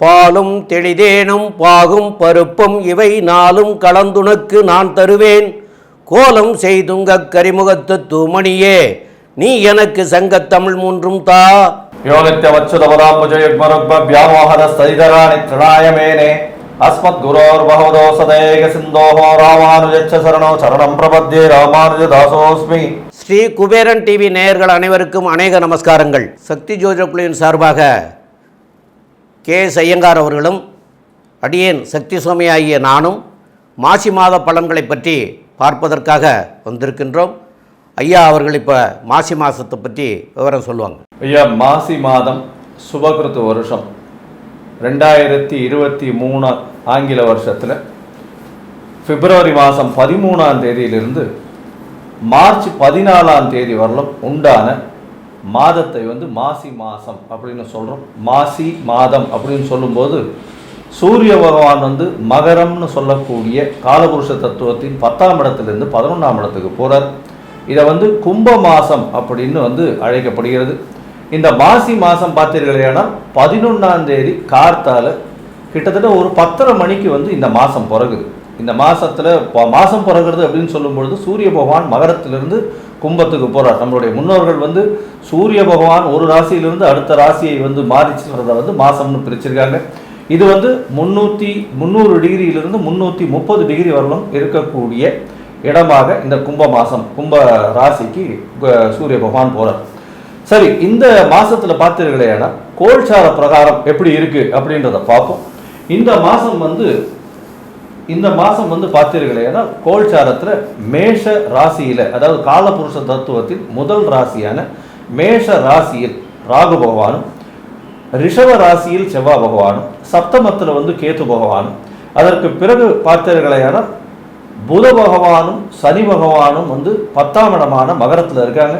பாலும் தெளிதேனும் பாகும் பருப்பும் இவை நாளும் கலந்துனக்கு நான் தருவேன். கோலம் செய்துங்க கரிமுகத்து தூமணியே நீ எனக்கு சங்கத்தமிழ் மூன்றும் தா. யோகத்தை வச்சுதபதாம்புஜயுக்மருக்பியாமோகத சரிதராணி திரணாயமேனே அஸ்மத் குரோர் பகவதோ சதேக சிந்தோஹோ ராமானுஜச்ச சரணோ சரணம் பிரபத்யே ராமானுஜதாசோஸ்மி ஸ்ரீ குபேரன் டிவி நேயர்கள் அனைவருக்கும் அநேக நமஸ்காரங்கள். சக்தி ஜோஜக்குழுவின் சார்பாக கே. எஸ் ஐயங்கார் அவர்களும் அடியேன் சக்தி சுவாமி ஆகிய நானும் மாசி மாத பலன்களை பற்றி பார்ப்பதற்காக வந்திருக்கின்றோம். ஐயா அவர்கள் இப்போ மாசி மாதத்தை பற்றி விவரம் சொல்லுவாங்க. ஐயா மாசி மாதம் சுபகிருத்து வருஷம். ரெண்டாயிரத்தி இருபத்தி மூணு ஆங்கில வருஷத்தில் பிப்ரவரி மாதம் பதிமூணாம் தேதியிலிருந்து மார்ச் பதினாலாம் தேதி வரலும் உண்டான மாதத்தை வந்து மாசி மாதம் அப்படின்னு சொல்கிறோம் மாசி மாதம் அப்படின்னு சொல்லும்போது சூரிய பகவான் வந்து மகரம்னு சொல்லக்கூடிய காலபுருஷ தத்துவத்தின் பத்தாம் இடத்துலேருந்து பதினொன்றாம் இடத்துக்கு போகிறார் இதை வந்து கும்ப மாதம் அப்படின்னு வந்து அழைக்கப்படுகிறது. இந்த மாசி மாதம் பார்த்தீர்களேனால் பதினொன்றாம் தேதி கார்த்தால கிட்டத்தட்ட ஒரு பத்தரை மணிக்கு வந்து இந்த மாதம் பிறகுது. இந்த மாதத்தில் மாதம் பிறகுறது அப்படின்னு சொல்லும்பொழுது சூரிய பகவான் மகரத்திலிருந்து கும்பத்துக்கு போகிறார் நம்மளுடைய முன்னோர்கள் வந்து சூரிய பகவான் ஒரு ராசியிலிருந்து அடுத்த ராசியை வந்து மாறிச்சுன்றதை வந்து மாதம்னு பிரிச்சிருக்காங்க. இது வந்து முன்னூற்றி முந்நூறு டிகிரியிலிருந்து முந்நூற்றி முப்பது டிகிரி வரலும் இருக்கக்கூடிய இடமாக இந்த கும்ப மாதம் கும்ப ராசிக்கு சூரிய பகவான் போகிறார் சரி இந்த மாதத்தில் பார்த்தீர்களேனா கோல்சார பிரகாரம் எப்படி இருக்குது அப்படின்றத பார்ப்போம். இந்த மாதம் வந்து இந்த மாதம் வந்து பார்த்தீர்களேனா கோல்சாரத்தில் மேஷ ராசியில் அதாவது காலபுருஷ தத்துவத்தின் முதல் ராசியான மேஷ ராசியில் ராகு பகவானும் ரிஷப ராசியில் செவ்வாய் பகவானும் சப்தமத்தில் வந்து கேத்து பகவானும் அதற்கு பிறகு பார்த்தீர்களேனால் புத பகவானும் சனி பகவானும் வந்து பத்தாம் இடமான மகரத்தில் இருக்காங்க.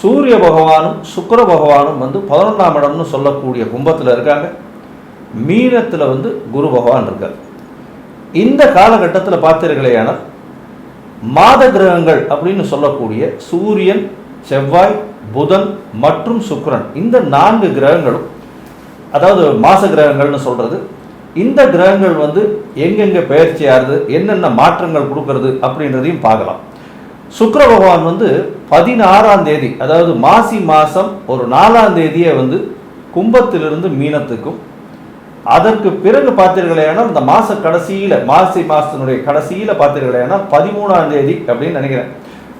சூரிய பகவானும் சுக்கர பகவானும் வந்து பதினொன்றாம் இடம்னு சொல்லக்கூடிய கும்பத்தில் இருக்காங்க. மீனத்தில் வந்து குரு பகவான் இருக்கார். இந்த காலகட்டத்தில் பார்த்தீர்களேயானால் மாத கிரகங்கள் அப்படின்னு சொல்லக்கூடிய சூரியன் செவ்வாய் புதன் மற்றும் சுக்கரன் இந்த நான்கு கிரகங்களும் அதாவது மாச கிரகங்கள்னு சொல்றது இந்த கிரகங்கள் வந்து எங்கெங்க பயிற்சி ஆகுது என்னென்ன மாற்றங்கள் கொடுக்கறது அப்படின்றதையும் பார்க்கலாம். சுக்கர பகவான் வந்து பதினாறாம் தேதி அதாவது மாசி மாசம் ஒரு நாலாம் தேதியை வந்து கும்பத்திலிருந்து மீனத்துக்கும் அதற்கு பிறகு பார்த்தீர்களேனால் இந்த மாச கடைசியில மாசி மாசத்தினுடைய கடைசியில பார்த்தீர்களேனால் பதிமூணாம் தேதி அப்படின்னு நினைக்கிறேன்.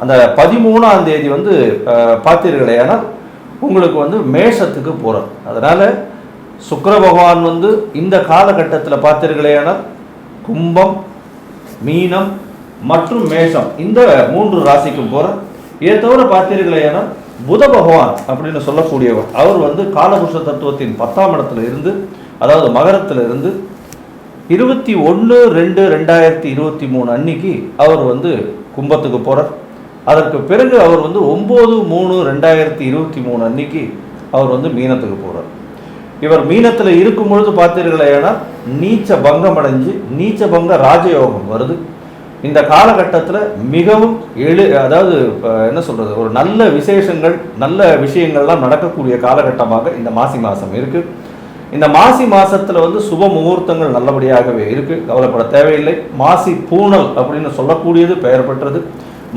அந்த பதிமூணாம் தேதி வந்து அஹ், பார்த்தீர்களேனால் உங்களுக்கு வந்து மேஷத்துக்கு போறார். அதனால சுக்கர பகவான் வந்து இந்த காலகட்டத்தில் பார்த்தீர்களேனால் கும்பம் மீனம் மற்றும் மேஷம் இந்த மூன்று ராசிக்கும் போற இதை தவிர பார்த்தீர்களேனால் புத பகவான் அப்படின்னு சொல்லக்கூடியவர் அவர் வந்து காலபுருஷ தத்துவத்தின் பத்தாம் இடத்துல இருந்து அதாவது மகரத்திலிருந்து இருபத்தி ஒன்று ரெண்டு ரெண்டாயிரத்தி இருபத்தி மூணு அன்னைக்கு அவர் வந்து கும்பத்துக்கு போகிறார் அதற்கு பிறகு அவர் வந்து ஒம்பது மூணு ரெண்டாயிரத்தி இருபத்தி மூணு அன்னைக்கு அவர் வந்து மீனத்துக்கு போகிறார் இவர் மீனத்தில் இருக்கும் பொழுது பார்த்தீர்களேனா நீச்ச பங்கம் அடைஞ்சு நீச்ச பங்க ராஜயோகம் வருது. இந்த காலகட்டத்தில் மிகவும் எழு அதாவது என்ன சொல்கிறது ஒரு நல்ல விசேஷங்கள் நல்ல விஷயங்கள்லாம் நடக்கக்கூடிய காலகட்டமாக இந்த மாசி மாதம் இருக்குது இந்த மாசி மாசத்துல வந்து சுப முகூர்த்தங்கள் நல்லபடியாகவே இருக்கு. கவலைப்பட தேவையில்லை. மாசி பூணல் அப்படின்னு சொல்லக்கூடியது பெயர் பெற்றது.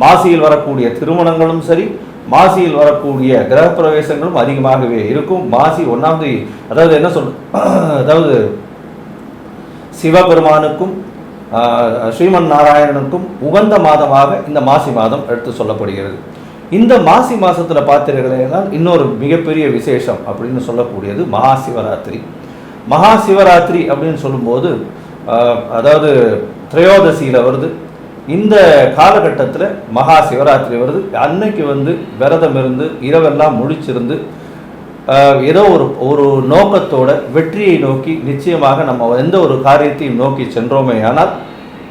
மாசியில் வரக்கூடிய திருமணங்களும் சரி மாசியில் வரக்கூடிய கிரகப்பிரவேசங்களும் அதிகமாகவே இருக்கும். மாசி ஒன்றாம் தேதி அதாவது என்ன சொல் அதாவது சிவபெருமானுக்கும் ஸ்ரீமன் நாராயணனுக்கும் உகந்த மாதமாக இந்த மாசி மாதம் எடுத்து சொல்லப்படுகிறது. இந்த மாசி மாதத்தில் பார்த்தீர்களேனால் இன்னொரு மிகப்பெரிய விசேஷம் அப்படின்னு சொல்லக்கூடியது மகா சிவராத்திரி மகா சிவராத்திரி அப்படின்னு சொல்லும்போது அதாவது திரையோதசியில் வருது. இந்த காலகட்டத்தில் மகா சிவராத்திரி வருது. அன்னைக்கு வந்து விரதம் இருந்து இரவெல்லாம் முழிச்சிருந்து ஏதோ ஒரு ஒரு நோக்கத்தோட வெற்றியை நோக்கி நிச்சயமாக நம்ம எந்த ஒரு காரியத்தையும் நோக்கி சென்றோமே ஆனால்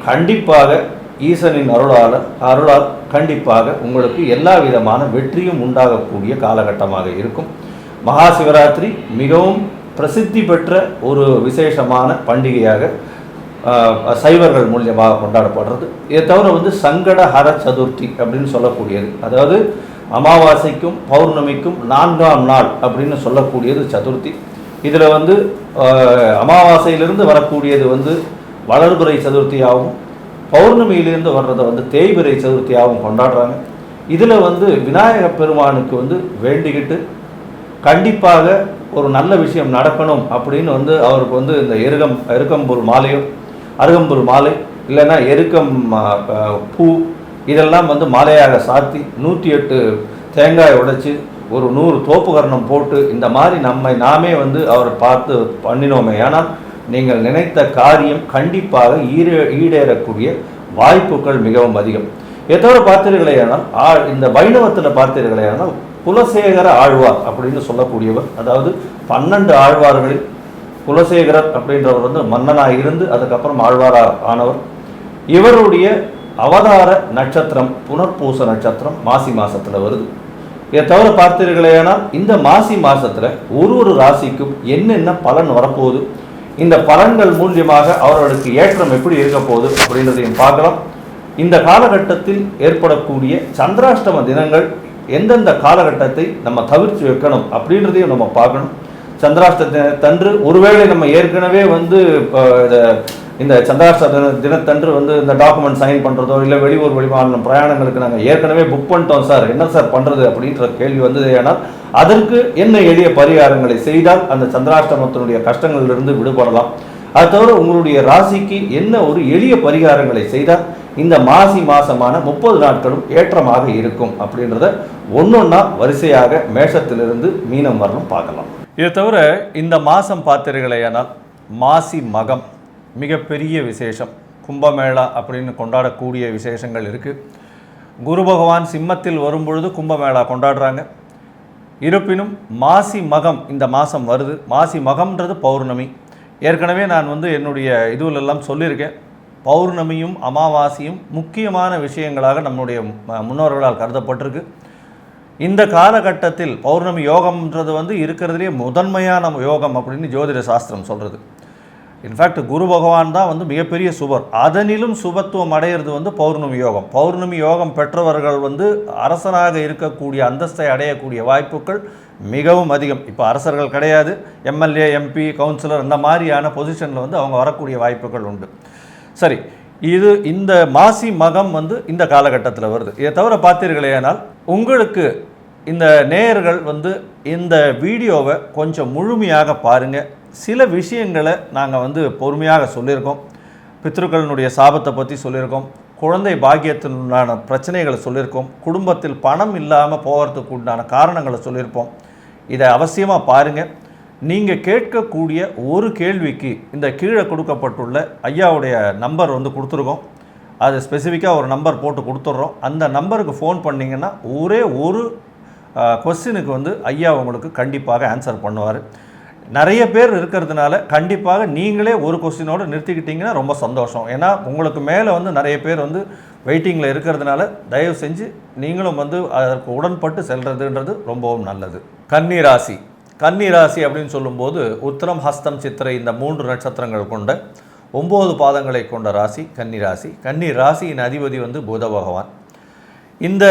கண்டிப்பாக ஈசனின் அருளால் அருளால் கண்டிப்பாக உங்களுக்கு எல்லா விதமான வெற்றியும் உண்டாகக்கூடிய காலகட்டமாக இருக்கும். மகா சிவராத்திரி மிகவும் பிரசித்தி பெற்ற ஒரு விசேஷமான பண்டிகையாக சைவர்கள் மூலியமாக கொண்டாடப்படுறது. இதை தவிர வந்து சங்கட ஹர சதுர்த்தி அப்படின்னு சொல்லக்கூடியது. அதாவது அமாவாசைக்கும் பௌர்ணமிக்கும் நான்காம் நாள் அப்படின்னு சொல்லக்கூடியது சதுர்த்தி. இதில் வந்து அமாவாசையிலிருந்து வரக்கூடியது வந்து வளர்புரை சதுர்த்தியாகவும் பௌர்ணமியிலேருந்து வர்றதை வந்து தேய்பிரை சதுர்த்தியாகவும் கொண்டாடுறாங்க. இதில் வந்து விநாயக பெருமானுக்கு வந்து வேண்டிக்கிட்டு கண்டிப்பாக ஒரு நல்ல விஷயம் நடக்கணும் அப்படின்னு வந்து அவருக்கு வந்து இந்த எருகம் எருக்கம்புல் மாலையோ அருகம்புல் மாலை இல்லைன்னா எருக்கம் பூ இதெல்லாம் வந்து மாலையாக சாத்தி நூற்றி எட்டு தேங்காய் உடைச்சி ஒரு நூறு தோப்புகரணம் போட்டு இந்த மாதிரி நம்மை நாமே வந்து அவரை பார்த்து பண்ணினோமே. ஆனால் நீங்கள் நினைத்த காரியம் கண்டிப்பாக ஈரே ஈடேறக்கூடிய வாய்ப்புகள் மிகவும் அதிகம். எதோட பார்த்தீர்களேயானால் ஆ இந்த வைணவத்தில் பார்த்தீர்களேயானால் குலசேகர ஆழ்வார் அப்படின்னு சொல்லக்கூடியவர் அதாவது பன்னெண்டு ஆழ்வார்களில் குலசேகரர் அப்படின்றவர் வந்து மன்னனாக இருந்து அதுக்கப்புறம் ஆழ்வாரா ஆனவர். இவருடைய அவதார நட்சத்திரம் புனர்பூச நட்சத்திரம் மாசி மாசத்துல வருது. இதை தவிர பார்த்தீர்களேனால் இந்த மாசி மாசத்துல ஒரு ஒரு ராசிக்கும் என்னென்ன பலன் வரப்போகுது? இந்த பலன்கள் மூலியமாக அவர்களுக்கு ஏற்றம் எப்படி இருக்க போகுது அப்படின்றதையும் பார்க்கலாம். இந்த காலகட்டத்தில் ஏற்படக்கூடிய சந்திராஷ்டம தினங்கள் எந்தெந்த காலகட்டத்தை நம்ம தவிர்த்து வைக்கணும் அப்படின்றதையும் நம்ம பார்க்கணும். சந்திராஷ்ட தினத்தன்று ஒருவேளை நம்ம ஏற்கனவே வந்து அஹ், இந்த சந்திராஷ்ட தினத்தன்று வந்து இந்த டாக்குமெண்ட் சைன் பண்ணுறதோ இல்லை வெளியூர் வெளிமாநிலம் பிரயாணங்களுக்கு நாங்கள் ஏற்கனவே புக் பண்ணிட்டோம் சார். என்ன சார் பண்ணுறது அப்படின்ற கேள்வி வந்தது ஏனால் அதற்கு என்ன எளிய பரிகாரங்களை செய்தால் அந்த சந்திராஷ்டமத்தினுடைய கஷ்டங்களிலிருந்து விடுபடலாம். அது தவிர உங்களுடைய ராசிக்கு என்ன ஒரு எளிய பரிகாரங்களை செய்தால் இந்த மாசி மாசமான முப்பது நாட்களும் ஏற்றமாக இருக்கும் அப்படின்றத ஒன்னொன்னா வரிசையாக மேஷத்திலிருந்து மீனம் வரணும் பார்க்கலாம். இதை தவிர இந்த மாதம் பார்த்தீர்களேயானால் மாசி மகம் மிகப்பெரிய விசேஷம். கும்பமேளா அப்படின்னு கொண்டாடக்கூடிய விசேஷங்கள் இருக்குது குரு பகவான் சிம்மத்தில் வரும்பொழுது கும்பமேளா கொண்டாடுறாங்க. இருப்பினும் மாசி மகம் இந்த மாதம் வருது. மாசி மகம்ன்றது பௌர்ணமி. ஏற்கனவே நான் வந்து என்னுடைய இதுவிலெல்லாம் சொல்லியிருக்கேன். பௌர்ணமியும் அமாவாசையும் முக்கியமான விஷயங்களாக நம்முடைய ம- முன்னோர்களால் கருதப்பட்டிருக்கு. இந்த காலகட்டத்தில் பௌர்ணமி யோகம்ன்றது வந்து இருக்கிறதுலே முதன்மையான யோகம் அப்படின்னு ஜோதிட சாஸ்திரம் சொல்கிறது இன்ஃபேக்ட் குரு பகவான் தான் வந்து மிகப்பெரிய சுபர். அதனிலும் சுபத்துவம் அடையிறது வந்து பௌர்ணமி யோகம். பௌர்ணமி யோகம் பெற்றவர்கள் வந்து அரசனாக இருக்கக்கூடிய அந்தஸ்தை அடையக்கூடிய வாய்ப்புகள் மிகவும் அதிகம். இப்போ அரசர்கள் கிடையாது. எம்எல்ஏ எம்பி கவுன்சிலர் இந்த மாதிரியான பொசிஷனில் வந்து அவங்க வரக்கூடிய வாய்ப்புகள் உண்டு. சரி இது இந்த மாசி மகம் வந்து இந்த காலகட்டத்தில் வருது. இதை தவிர பார்த்தீர்களேனால் உங்களுக்கு இந்த நேயர்கள் வந்து இந்த வீடியோவை கொஞ்சம் முழுமையாக பாருங்கள் சில விஷயங்களை நாங்கள் வந்து பொறுமையாக சொல்லியிருக்கோம். பித்ருக்களினுடைய சாபத்தை பற்றி சொல்லியிருக்கோம். குழந்தை பாக்கியத்தினுண்டான பிரச்சனைகளை சொல்லியிருக்கோம். குடும்பத்தில் பணம் இல்லாமல் போகிறதுக்கு உண்டான காரணங்களை சொல்லியிருப்போம். இதை அவசியமாக பாருங்கள் நீங்கள் கேட்கக்கூடிய ஒரு கேள்விக்கு இந்த கீழே கொடுக்கப்பட்டுள்ள ஐயாவுடைய நம்பர் வந்து கொடுத்துருக்கோம். அது ஸ்பெசிஃபிக்காக ஒரு நம்பர் போட்டு கொடுத்துட்றோம். அந்த நம்பருக்கு ஃபோன் பண்ணிங்கன்னா ஒரே ஒரு கொஸ்டினுக்கு வந்து ஐயா உங்களுக்கு கண்டிப்பாக ஆன்சர் பண்ணுவார். நிறைய பேர் இருக்கிறதுனால கண்டிப்பாக நீங்களே ஒரு கொஸ்டினோடு நிறுத்திக்கிட்டிங்கன்னா ரொம்ப சந்தோஷம். ஏன்னா உங்களுக்கு மேலே வந்து நிறைய பேர் வந்து வெயிட்டிங்கில் இருக்கிறதுனால தயவு செஞ்சு நீங்களும் வந்து அதற்கு உடன்பட்டு செல்கிறதுன்றது ரொம்பவும் நல்லது. கன்னி ராசி. கன்னி ராசி அப்படின்னு சொல்லும்போது உத்திரம் ஹஸ்தம் சித்திரை இந்த மூன்று நட்சத்திரங்கள் கொண்ட ஒம்பது பாதங்களை கொண்ட ராசி கன்னி ராசி. கன்னி ராசியின் அதிபதி வந்து புத பகவான். இந்த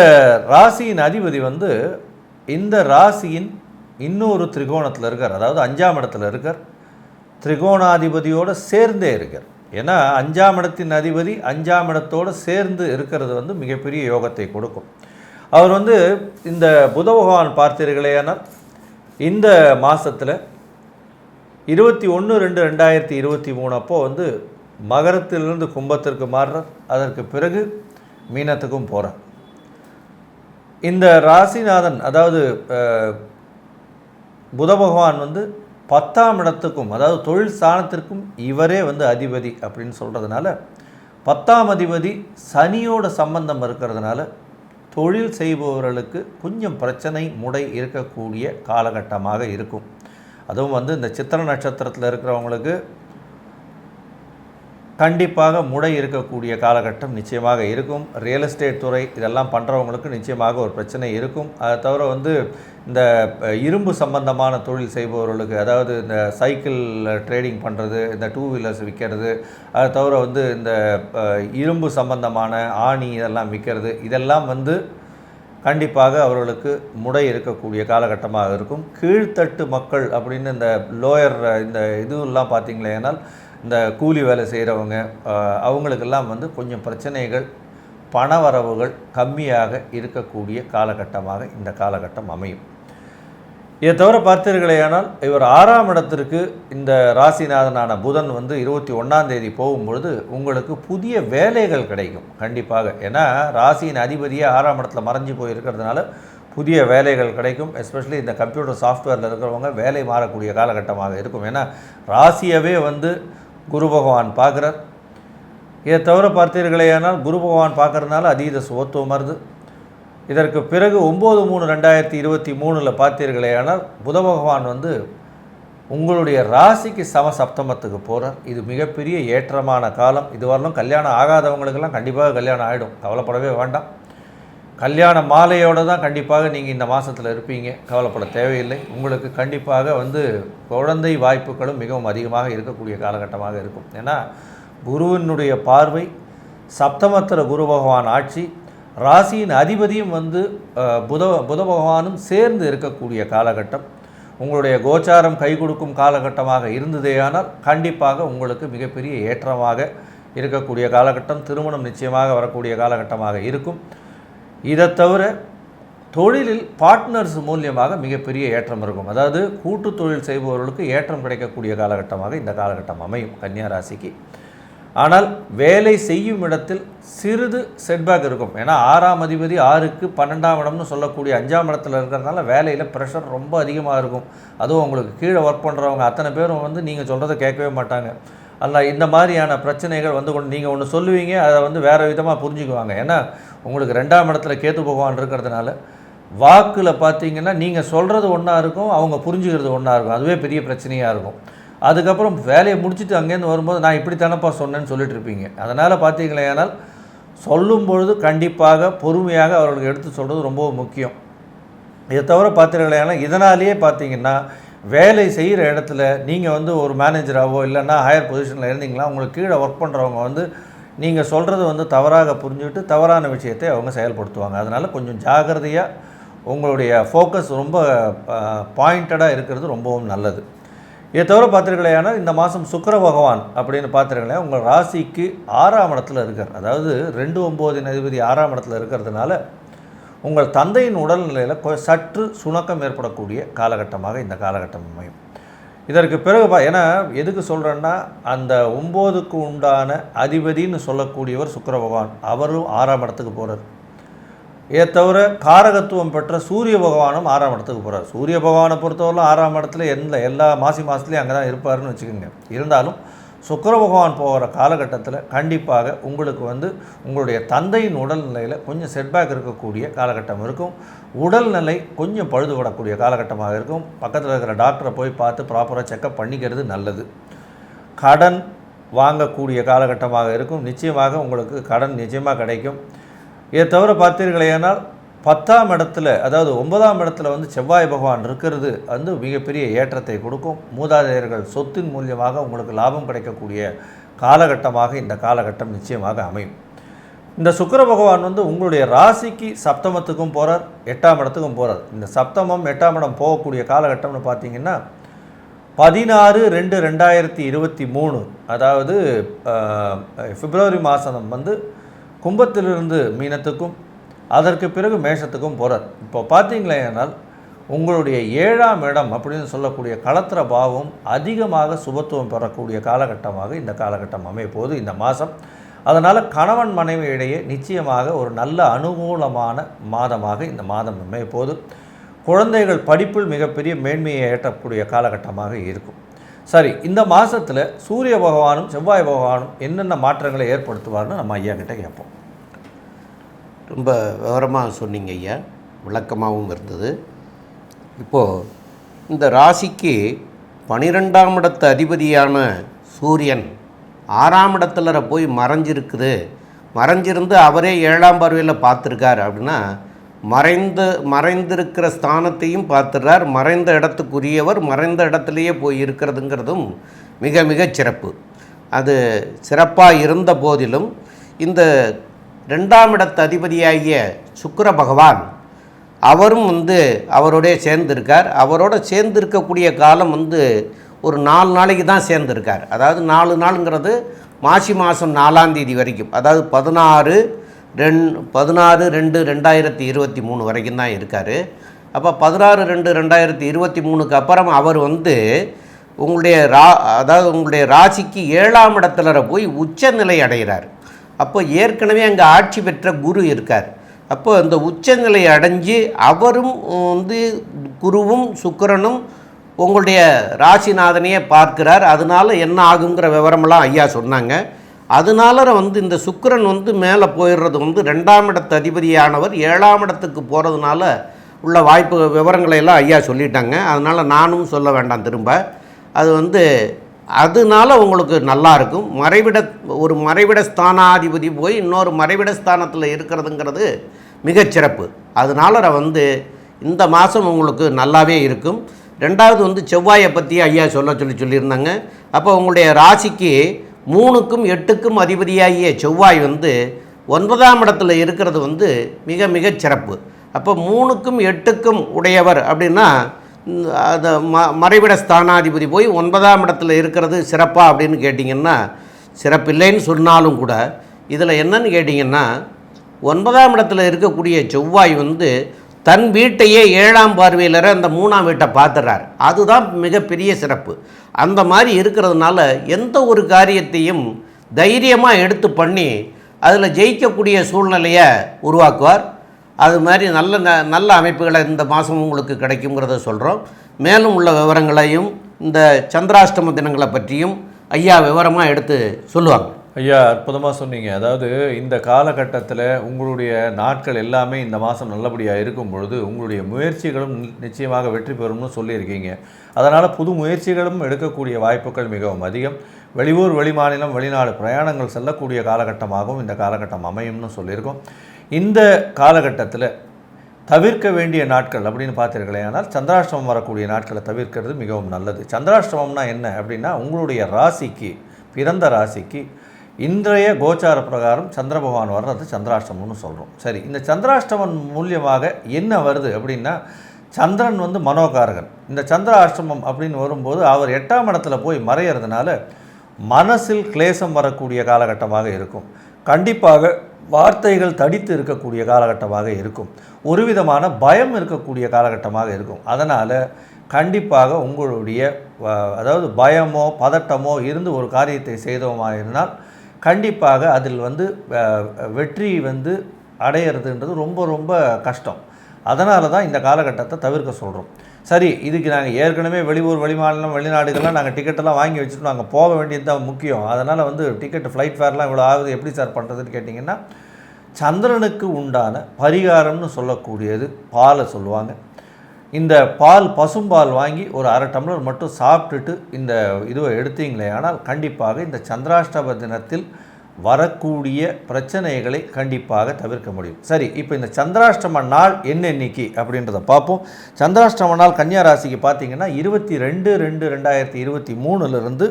ராசியின் அதிபதி வந்து இந்த ராசியின் இன்னொரு திரிகோணத்தில் இருக்கார். அதாவது அஞ்சாம் இடத்துல இருக்கார். திரிகோணாதிபதியோடு சேர்ந்தே இருக்கார். ஏன்னா அஞ்சாம் இடத்தின் அதிபதி அஞ்சாம் இடத்தோடு சேர்ந்து இருக்கிறது வந்து மிகப்பெரிய யோகத்தை கொடுக்கும். அவர் வந்து இந்த புத பகவான் பார்த்தீர்களேனால் இந்த மாதத்தில் இருபத்தி ஒன்று ரெண்டு ரெண்டாயிரத்தி இருபத்தி மூணு அப்போது வந்து மகரத்திலிருந்து கும்பத்திற்கு மாறுறார். அதற்கு பிறகு மீனத்துக்கும் போகிறார் இந்த ராசிநாதன் அதாவது புத பகவான் வந்து பத்தாம் இடத்துக்கும் அதாவது தொழில் ஸ்தானத்திற்கும் இவரே வந்து அதிபதி அப்படின்னு சொல்கிறதுனால பத்தாம் அதிபதி சனியோட சம்பந்தம் இருக்கிறதுனால தொழில் செய்பவர்களுக்கு கொஞ்சம் பிரச்சனை முடை இருக்கக்கூடிய காலகட்டமாக இருக்கும். அதுவும் வந்து இந்த சித்திர நட்சத்திரத்தில் இருக்கிறவங்களுக்கு கண்டிப்பாக முடை இருக்கக்கூடிய காலகட்டம் நிச்சயமாக இருக்கும். ரியல் எஸ்டேட் துறை இதெல்லாம் பண்ணுறவங்களுக்கு நிச்சயமாக ஒரு பிரச்சனை இருக்கும். அதை தவிர வந்து இந்த இரும்பு சம்பந்தமான தொழில் செய்பவர்களுக்கு அதாவது இந்த சைக்கிள் ட்ரேடிங் பண்ணுறது இந்த டூ வீலர்ஸ் விற்கிறது அதை தவிர வந்து இந்த இரும்பு சம்பந்தமான ஆணி இதெல்லாம் விற்கிறது இதெல்லாம் வந்து கண்டிப்பாக அவர்களுக்கு முடை இருக்கக்கூடிய காலகட்டமாக இருக்கும். கீழ்த்தட்டு மக்கள் அப்படின்னு இந்த லோயர் இந்த இதுவெல்லாம் பார்த்தீங்களேனால் இந்த கூலி வேலை செய்கிறவங்க அவங்களுக்கெல்லாம் வந்து கொஞ்சம் பிரச்சனைகள் பணவரவுகள் கம்மியாக இருக்கக்கூடிய காலகட்டமாக இந்த காலகட்டம் அமையும். இதை தவிர பார்த்தீர்களேயானால் இவர் ஆறாம் இடத்திற்கு இந்த ராசிநாதனான புதன் வந்து இருபத்தி ஒன்றாம் தேதி போகும்பொழுது உங்களுக்கு புதிய வேலைகள் கிடைக்கும் கண்டிப்பாக. ஏன்னா ராசியின் அதிபதியே ஆறாம் இடத்துல மறைஞ்சு போயிருக்கிறதுனால புதிய வேலைகள் கிடைக்கும். எஸ்பெஷலி இந்த கம்ப்யூட்டர் சாஃப்ட்வேரில் இருக்கிறவங்க வேலை மாறக்கூடிய காலகட்டமாக இருக்கும். ஏன்னா ராசியவே வந்து குரு பகவான் பார்க்குறார். இதை தவிர பார்த்தீர்களேயானால் குரு பகவான் பார்க்குறதுனால அதீத சுகத்துவம் வருது. இதற்கு பிறகு ஒம்பது மூணு ரெண்டாயிரத்தி இருபத்தி மூணில் பார்த்தீர்களேயானால் புத பகவான் வந்து உங்களுடைய ராசிக்கு சம சப்தமத்துக்கு போகிறார் இது மிகப்பெரிய ஏற்றமான காலம். இதுவரையிலும் கல்யாணம் ஆகாதவங்களுக்கெல்லாம் கண்டிப்பாக கல்யாணம் ஆகிடும் கவலைப்படவே வேண்டாம். கல்யாண மாலையோடு தான் கண்டிப்பாக நீங்கள் இந்த மாதத்தில் இருப்பீங்க. கவலைப்பட தேவையில்லை. உங்களுக்கு கண்டிப்பாக வந்து குழந்தை வாய்ப்புகளும் மிகவும் அதிகமாக இருக்கக்கூடிய காலகட்டமாக இருக்கும். ஏன்னா குருவினுடைய பார்வை சப்தமத்திர குரு பகவான் ஆட்சி ராசியின் அதிபதியும் வந்து புத புத பகவானும் சேர்ந்து இருக்கக்கூடிய காலகட்டம். உங்களுடைய கோச்சாரம் கை கொடுக்கும் காலகட்டமாக இருந்ததேயானால் கண்டிப்பாக உங்களுக்கு மிகப்பெரிய ஏற்றமாக இருக்கக்கூடிய காலகட்டம் திருமணம் நிச்சயமாக வரக்கூடிய காலகட்டமாக இருக்கும். இதை தவிர தொழிலில் பார்ட்னர்ஸ் மூலியமாக மிகப்பெரிய ஏற்றம் இருக்கும். அதாவது கூட்டு தொழில் செய்பவர்களுக்கு ஏற்றம் கிடைக்கக்கூடிய காலகட்டமாக இந்த காலகட்டம் அமையும் கன்னியா ராசிக்கு ஆனால் வேலை செய்யும் இடத்தில் சிறிது செட்பேக் இருக்கும். ஏன்னா ஆறாம் அதிபதி ஆறுக்கு பன்னெண்டாம் இடம்னு சொல்லக்கூடிய அஞ்சாம் இடத்துல இருக்கிறதுனால வேலையில் ப்ரெஷர் ரொம்ப அதிகமாக இருக்கும். அதுவும் உங்களுக்கு கீழே ஒர்க் பண்ணுறவங்க அத்தனை பேரும் வந்து நீங்கள் சொல்கிறத கேட்கவே மாட்டாங்க. அல்ல இந்த மாதிரியான பிரச்சனைகள் வந்து கொண்டு நீங்கள் ஒன்று சொல்லுவீங்க அதை வந்து வேறு விதமாக புரிஞ்சுக்குவாங்க. ஏன்னா உங்களுக்கு ரெண்டாம் இடத்துல கேத்து பகவான் இருக்கிறதுனால வாக்கில் பார்த்தீங்கன்னா நீங்கள் சொல்கிறது ஒன்றா இருக்கும் அவங்க புரிஞ்சுக்கிறது ஒன்றா இருக்கும். அதுவே பெரிய பிரச்சனையாக இருக்கும். அதுக்கப்புறம் வேலையை முடிச்சுட்டு அங்கேருந்து வரும்போது நான் இப்படி தானப்பா சொன்னேன்னு சொல்லிட்டு இருப்பீங்க. அதனால் பார்த்தீங்களேனால் சொல்லும் பொழுது கண்டிப்பாக பொறுமையாக அவர்களுக்கு எடுத்து சொல்கிறது ரொம்ப முக்கியம். இதை தவிர பார்த்தீங்களேனா இதனாலேயே பார்த்தீங்கன்னா வேலை செய்கிற இடத்துல நீங்கள் வந்து ஒரு மேனேஜராகவோ இல்லைன்னா ஹையர் பொசிஷனில் இருந்தீங்களா உங்களுக்கு கீழே ஒர்க் பண்ணுறவங்க வந்து நீங்கள் சொல்கிறது வந்து தவறாக புரிஞ்சுக்கிட்டு தவறான விஷயத்தை அவங்க செயல்படுத்துவாங்க. அதனால் கொஞ்சம் ஜாகிரதையாக உங்களுடைய ஃபோக்கஸ் ரொம்ப பாயிண்டடாக இருக்கிறது ரொம்பவும் நல்லது. இதை தவிர பார்த்துருக்கலையானால் இந்த மாதம் சுக்கர பகவான் அப்படின்னு பார்த்துருக்கலையா உங்கள் ராசிக்கு ஆறாம் இடத்துல இருக்கார். அதாவது ரெண்டு ஒம்போதின் அதிபதி ஆறாம் இடத்துல இருக்கிறதுனால உங்கள் தந்தையின் உடல்நிலையில் கொ- சற்று சுணக்கம் ஏற்படக்கூடிய காலகட்டமாக இந்த காலகட்டம் அமையும். இதற்கு பிறகு பா ஏன்னா எதுக்கு சொல்கிறேன்னா அந்த ஒம்போதுக்கு உண்டான அதிபதின்னு சொல்லக்கூடியவர் சுக்கர பகவான். அவரும் ஆறாம் இடத்துக்கு போகிறார் இதை தவிர காரகத்துவம் பெற்ற சூரிய பகவானும் ஆறாம் இடத்துக்கு போகிறார் சூரிய பகவானை பொறுத்தவரை ஆறாம் இடத்துல எந்த எல்லா மாசி மாதத்துலேயும் அங்கே தான் இருப்பாருன்னு வச்சுக்கோங்க. இருந்தாலும் சுக்கர பகவான் போகிற காலகட்டத்தில் கண்டிப்பாக உங்களுக்கு வந்து உங்களுடைய தந்தையின் உடல்நிலையில் கொஞ்சம் செட்பேக் இருக்கக்கூடிய காலகட்டம் இருக்கும். உடல்நிலை கொஞ்சம் பழுதுபடக்கூடிய காலகட்டமாக இருக்கும். பக்கத்தில் இருக்கிற டாக்டரை போய் பார்த்து ப்ராப்பராக செக்கப் பண்ணிக்கிறது நல்லது. கடன் வாங்கக்கூடிய காலகட்டமாக இருக்கும். நிச்சயமாக உங்களுக்கு கடன் நிச்சயமாக கிடைக்கும். இதை தவிர பார்த்தீர்களேனால் பத்தாம் இடத்துல அதாவது ஒன்பதாம் இடத்துல வந்து செவ்வாய் பகவான் இருக்கிறது வந்து மிகப்பெரிய ஏற்றத்தை கொடுக்கும். மூதாதையர்கள் சொத்தின் மூலியமாக உங்களுக்கு லாபம் கிடைக்கக்கூடிய காலகட்டமாக இந்த காலகட்டம் நிச்சயமாக அமையும். இந்த சுக்கர பகவான் வந்து உங்களுடைய ராசிக்கு சப்தமத்துக்கும் போகிறார் எட்டாம் இடத்துக்கும் போகிறார் இந்த சப்தமம் எட்டாம் இடம் போகக்கூடிய காலகட்டம்னு பார்த்தீங்கன்னா பதினாறு ரெண்டு ரெண்டாயிரத்தி இருபத்தி மூணு அதாவது பிப்ரவரி மாதம் வந்து கும்பத்திலிருந்து மீனத்துக்கும் அதற்கு பிறகு மேஷத்துக்கும் போகிறார் இப்போ பார்த்தீங்களேனால் உங்களுடைய ஏழாம் இடம் அப்படின்னு சொல்லக்கூடிய களத்திர பாவம் அதிகமாக சுபத்துவம் பெறக்கூடிய காலகட்டமாக இந்த காலகட்டம் அமையப்போகுது இந்த மாதம் அதனால் கணவன் மனைவி இடையே நிச்சயமாக ஒரு நல்ல அனுகூலமான மாதமாக இந்த மாதம் அமையப்போகுது. குழந்தைகள் படிப்பில் மிகப்பெரிய மேன்மையை ஏற்றக்கூடிய காலகட்டமாக இருக்கும். சரி இந்த மாதத்தில் சூரிய பகவானும் செவ்வாய் பகவானும் என்னென்ன மாற்றங்களை ஏற்படுத்துவார்னு நம்ம ஐயா கிட்டே கேட்போம். ரொம்ப விவரமாக சொன்னீங்க ஐயா. விளக்கமாகவும் இருந்தது. இப்போது இந்த ராசிக்கு பனிரெண்டாம் இடத்து அதிபதியான சூரியன் ஆறாம் இடத்துல போய் மறைஞ்சிருக்குது. மறைஞ்சிருந்து அவரே ஏழாம் பார்வையில் பார்த்துருக்கார் அப்படின்னா மறைந்து மறைந்திருக்கிற ஸ்தானத்தையும் பார்த்துடுறார். மறைந்த இடத்துக்குரியவர் மறைந்த இடத்துலையே போய் இருக்கிறதுங்கிறதும் மிக மிக சிறப்பு. அது சிறப்பாக இருந்த போதிலும் இந்த ரெண்டாம் இடத்து அதிபதியாகிய சுக்கர பகவான் அவரும் வந்து அவரோடய சேர்ந்திருக்கார். அவரோட சேர்ந்திருக்கக்கூடிய காலம் வந்து ஒரு நாலு நாளைக்கு தான் சேர்ந்திருக்கார். அதாவது நாலு நாளுங்கிறது மாசி மாதம் நாலாம் தேதி வரைக்கும். அதாவது பதினாறு ரெண் பதினாறு ரெண்டு ரெண்டாயிரத்தி இருபத்தி மூணு வரைக்கும் தான் இருக்கார். அப்போ பதினாறு ரெண்டு ரெண்டாயிரத்தி இருபத்தி மூணுக்கு அப்புறம் அவர் வந்து உங்களுடைய ரா அதாவது உங்களுடைய ராசிக்கு ஏழாம் இடத்துல போய் உச்சநிலை அடைகிறார். அப்போ ஏற்கனவே அங்கே ஆட்சி பெற்ற குரு இருக்கார். அப்போ அந்த உச்சநிலை அடைஞ்சு அவரும் வந்து குருவும் சுக்கரனும் உங்களுடைய ராசிநாதனையே பார்க்கிறார். அதனால என்ன ஆகுங்கிற விவரமெல்லாம் ஐயா சொன்னாங்க. அதனால வந்து இந்த சுக்கரன் வந்து மேலே போயிடுறது வந்து ரெண்டாம் இடத்து அதிபதியானவர் ஏழாம் இடத்துக்கு போகிறதுனால உள்ள வாய்ப்பு விவரங்களை எல்லாம் ஐயா சொல்லிட்டாங்க. அதனால் நானும் சொல்ல வேண்டாம் திரும்ப. அது வந்து அதனால உங்களுக்கு நல்லா இருக்கும். மறைவிட ஒரு மறைவிட ஸ்தானாதிபதி போய் இன்னொரு மறைவிட ஸ்தானத்தில் இருக்கிறதுங்கிறது மிகச்சிறப்பு அதனால வந்து இந்த மாதம் உங்களுக்கு நல்லாவே இருக்கும். ரெண்டாவது வந்து செவ்வாயை பற்றி ஐயா சொல்ல சொல்லி சொல்லியிருந்தாங்க. அப்போ உங்களுடைய ராசிக்கு மூணுக்கும் எட்டுக்கும் அதிபதியாகிய செவ்வாய் வந்து ஒன்பதாம் இடத்துல இருக்கிறது வந்து மிக மிகச் சிறப்பு. அப்போ மூணுக்கும் எட்டுக்கும் உடையவர் அப்படின்னா ம், அந்த ம மறைவிட ஸ்தானாதிபதி போய் ஒன்பதாம் இடத்துல இருக்கிறது சிறப்பா அப்படின்னு கேட்டிங்கன்னா சிறப்பில்லைன்னு சொன்னாலும் கூட இதில் என்னன்னு கேட்டிங்கன்னா ஒன்பதாம் இடத்துல இருக்கக்கூடிய செவ்வாய் வந்து தன் வீட்டையே ஏழாம் பார்வையிலற அந்த மூணாம் வீட்டை பார்த்துறார். அதுதான் மிகப்பெரிய சிறப்பு. அந்த மாதிரி இருக்கிறதுனால எந்த ஒரு காரியத்தையும் தைரியமாக எடுத்து பண்ணி அதில் ஜெயிக்கக்கூடிய சூழ்நிலையை உருவாக்குவார். அது மாதிரி நல்ல ந- நல்ல அமைப்புகளை இந்த மாதம் உங்களுக்கு கிடைக்குங்கிறத சொல்கிறோம் மேலும் உள்ள விவரங்களையும் இந்த சந்திராஷ்டம தினங்களை பற்றியும் ஐயா விவரமாக எடுத்து சொல்லுவாங்க. ஐயா அற்புதமாக சொன்னீங்க. அதாவது இந்த காலகட்டத்தில் உங்களுடைய நாட்கள் எல்லாமே இந்த மாதம் நல்லபடியாக இருக்கும் பொழுது உங்களுடைய முயற்சிகளும் நி- நிச்சயமாக வெற்றி பெறும்னு சொல்லியிருக்கீங்க. அதனால் புது முயற்சிகளும் எடுக்கக்கூடிய வாய்ப்புகள் மிகவும் அதிகம். வெளியூர் வெளிமாநிலம் வெளிநாடு பிரயாணங்கள் செல்லக்கூடிய காலகட்டமாகவும் இந்த காலகட்டம் அமையும்னு சொல்லியிருக்கோம். இந்த காலகட்டத்தில் தவிர்க்க வேண்டிய நாட்கள் அப்படின்னு பார்த்தீர்களே ஆனால் சந்திராஷ்டமம் வரக்கூடிய நாட்களை தவிர்க்கிறது மிகவும் நல்லது. சந்திராஷ்டமம்னா என்ன அப்படின்னா உங்களுடைய ராசிக்கு பிறந்த ராசிக்கு இன்றைய கோச்சார பிரகாரம் சந்திர பகவான் வர்றது சந்திராஷ்டமம்னு சொல்கிறோம் சரி இந்த சந்திராஷ்டமம் மூலியமாக என்ன வருது அப்படின்னா சந்திரன் வந்து மனோகாரகன். இந்த சந்திராஷ்டமம் அப்படின்னு வரும்போது அவர் எட்டாம் இடத்துல போய் மறையிறதுனால மனசில் கிளேசம் வரக்கூடிய காலகட்டமாக இருக்கும். கண்டிப்பாக வார்த்தைகள் தடித்து இருக்கக்கூடிய காலகட்டமாக இருக்கும். ஒரு விதமான பயம் இருக்கக்கூடிய காலகட்டமாக இருக்கும். அதனால் கண்டிப்பாக உங்களுடைய அதாவது பயமோ பதட்டமோ இருந்து ஒரு காரியத்தை செய்தோமா இருந்தால் கண்டிப்பாக அதில் வந்து வெற்றி வந்து அடையிறதுன்றது ரொம்ப ரொம்ப கஷ்டம். அதனால தான் இந்த காலகட்டத்தை தவிர்க்க சொல்கிறோம் சரி இதுக்கு நாங்கள் ஏற்கனவே வெளியூர் வெளிமாநிலம் வெளிநாடுகள்லாம் நாங்கள் டிக்கெட்டெல்லாம் வாங்கி வச்சுட்டு நாங்கள் போக வேண்டியது தான் முக்கியம். அதனால் வந்து டிக்கெட் ஃப்ளைட் ஃபேர்லாம் இவ்வளோ ஆகுது எப்படி சார் பண்ணுறதுன்னு கேட்டிங்கன்னா சந்திரனுக்கு உண்டான பரிகாரம்னு சொல்லக்கூடியது பாலை சொல்லுவாங்க. இந்த பால் பசும்பால் வாங்கி ஒரு அரை டம்ளர் மட்டும் சாப்பிட்டுட்டு இந்த இதுவை எடுத்தீங்களே ஆனால் கண்டிப்பாக இந்த சந்திராஷ்டம தினத்தில் வரக்கூடிய பிரச்சனைகளை கண்டிப்பாக தவிர்க்க முடியும். சரி இப்போ இந்த சந்திராஷ்டம நாள் என்னென்னைக்கு அப்படின்றத பார்ப்போம். சந்திராஷ்டம நாள் கன்னியா ராசிக்கு பார்த்தீங்கன்னா இருபத்தி ரெண்டு ரெண்டு ரெண்டாயிரத்தி இருபத்தி மூணுலேருந்து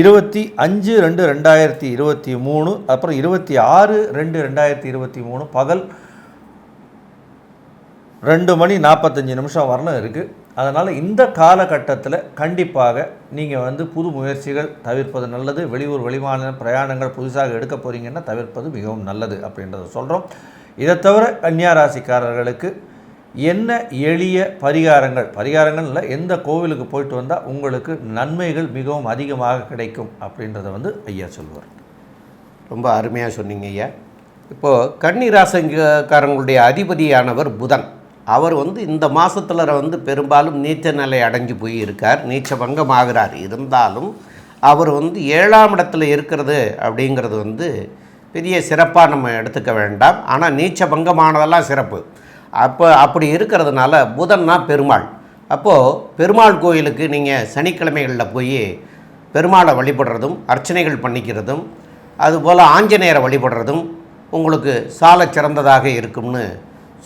இருபத்தி அஞ்சு ரெண்டு ரெண்டாயிரத்தி இருபத்தி மூணு அப்புறம் இருபத்தி ஆறு ரெண்டு ரெண்டாயிரத்தி இருபத்தி மூணு பகல் ரெண்டு மணி நாற்பத்தஞ்சு நிமிஷம் வரணும் இருக்குது அதனால் இந்த காலகட்டத்தில் கண்டிப்பாக நீங்கள் வந்து புது முயற்சிகள் தவிர்ப்பது நல்லது. வெளியூர் வெளிமாநில பிரயாணங்கள் புதுசாக எடுக்க போகிறீங்கன்னா தவிர்ப்பது மிகவும் நல்லது அப்படின்றத சொல்கிறோம் இதை தவிர கன்னியாராசிக்காரர்களுக்கு என்ன எளிய பரிகாரங்கள்? பரிகாரங்கள் இல்லை எந்த கோவிலுக்கு போயிட்டு வந்தால் உங்களுக்கு நன்மைகள் மிகவும் அதிகமாக கிடைக்கும் அப்படின்றத வந்து ஐயா சொல்லுவார். ரொம்ப அருமையாக சொன்னீங்க ஐயா. இப்போது கன்னிராசங்காரங்களுடைய அதிபதியானவர் புதன். அவர் வந்து இந்த மாதத்தில் வந்து பெரும்பாலும் நீச்ச நிலை அடைஞ்சு போய் இருக்கார் நீச்ச பங்கம் ஆகிறார் இருந்தாலும் அவர் வந்து ஏழாம் இடத்துல இருக்கிறது அப்படிங்கிறது வந்து பெரிய சிறப்பாக நம்ம எடுத்துக்க வேண்டாம். ஆனால் நீச்ச பங்கமானதெல்லாம் சிறப்பு. அப்போ அப்படி இருக்கிறதுனால புதன்னா பெருமாள். அப்போது பெருமாள் கோயிலுக்கு நீங்கள் சனிக்கிழமைகளில் போய் பெருமாளை வழிபடுறதும் அர்ச்சனைகள் பண்ணிக்கிறதும் அதுபோல் ஆஞ்சநேயரை வழிபடுறதும் உங்களுக்கு சால சிறந்ததாக இருக்கும்னு